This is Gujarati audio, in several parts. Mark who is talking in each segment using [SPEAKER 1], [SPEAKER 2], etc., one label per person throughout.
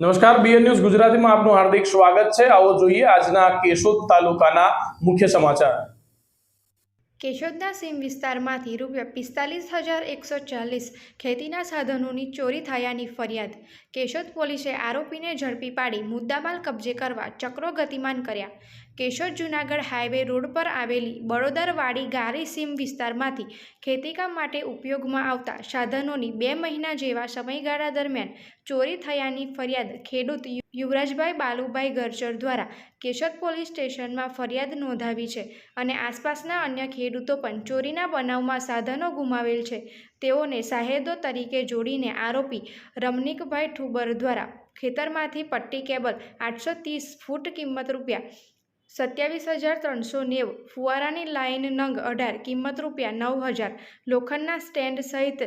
[SPEAKER 1] નમસ્કાર બીએન ન્યૂઝ ગુજરાતીમાં આપનું હાર્દિક સ્વાગત છે. આવો જોઈએ આજના કેશોદ તાલુકાના મુખ્ય સમાચાર.
[SPEAKER 2] કેશોદના સીમ વિસ્તારમાંથી રૂપિયા પિસ્તાલીસ હજાર એકસો ચાલીસ ખેતીના સાધનોની ચોરી થયાની ફરિયાદ. કેશોદ પોલીસે આરોપીને ઝડપી પાડી મુદ્દામાલ કબજે કરવા ચક્રો ગતિમાન કર્યા. કેશોદ જુનાગઢ હાઈવે રોડ પર આવેલી બળોદરવાડી ગારી સીમ વિસ્તારમાંથી ખેતીકામ માટે ઉપયોગમાં આવતા સાધનોની બે મહિના જેવા સમયગાળા દરમિયાન ચોરી થયાની ફરિયાદ ખેડૂત યુવરાજભાઈ બાલુભાઈ ગર્જર દ્વારા કેશોદ પોલીસ સ્ટેશનમાં ફરિયાદ નોંધાવી છે અને આસપાસના અન્ય ખેડૂતો પણ ચોરીના બનાવમાં સાધનો ગુમાવેલ છે. તેઓને સાહેદો તરીકે જોડીને આરોપી રમણીકભાઈ ઠુબર દ્વારા ખેતરમાંથી પટ્ટી કેબલ આઠસો ત્રીસ ફૂટ કિંમત રૂપિયા સત્યાવીસ હજાર ત્રણસો નેવું, ફુવારાની લાઇન નંગ અઢાર કિંમત રૂપિયા નવ હજાર, લોખંડના સ્ટેન્ડ સહિત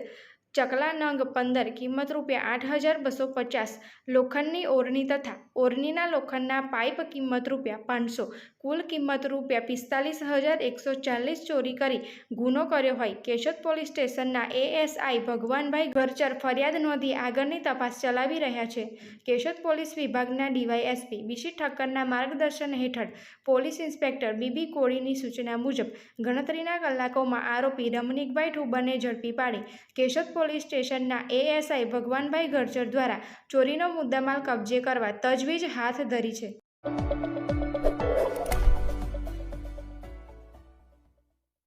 [SPEAKER 2] ચકલા નંગ પંદર, કિંમત રૂપિયા આઠ હજાર બસો પચાસ. લોખંડની ઓરણી તથા ઓરણીના લોખંડના પાઇપ કિંમત રૂપિયા પાંચસો. કુલ કિંમત રૂપિયા પિસ્તાલીસ હજાર એકસો ચાલીસ ચોરી કરી ગુનો કર્યો હોય કેશોદ પોલીસ સ્ટેશનના એએસઆઈ ભગવાનભાઈ ગરચર ફરિયાદ નોંધી આગળની તપાસ ચલાવી રહ્યા છે. કેશોદ પોલીસ વિભાગના ડીવાયએસપી બીસી ઠક્કરના માર્ગદર્શન હેઠળ પોલીસ ઇન્સ્પેક્ટર બીબી કોળીની સૂચના મુજબ ગણતરીના કલાકોમાં આરોપી રમણીકભાઈ ઠુબરને ઝડપી પાડી. કેશોદ પોલીસ સ્ટેશનના એએસઆઈ ભગવાનભાઈ ગરજર દ્વારા ચોરીનો મુદ્દામાલ કબજે કરવા તજવીજ હાથ ધરી છે.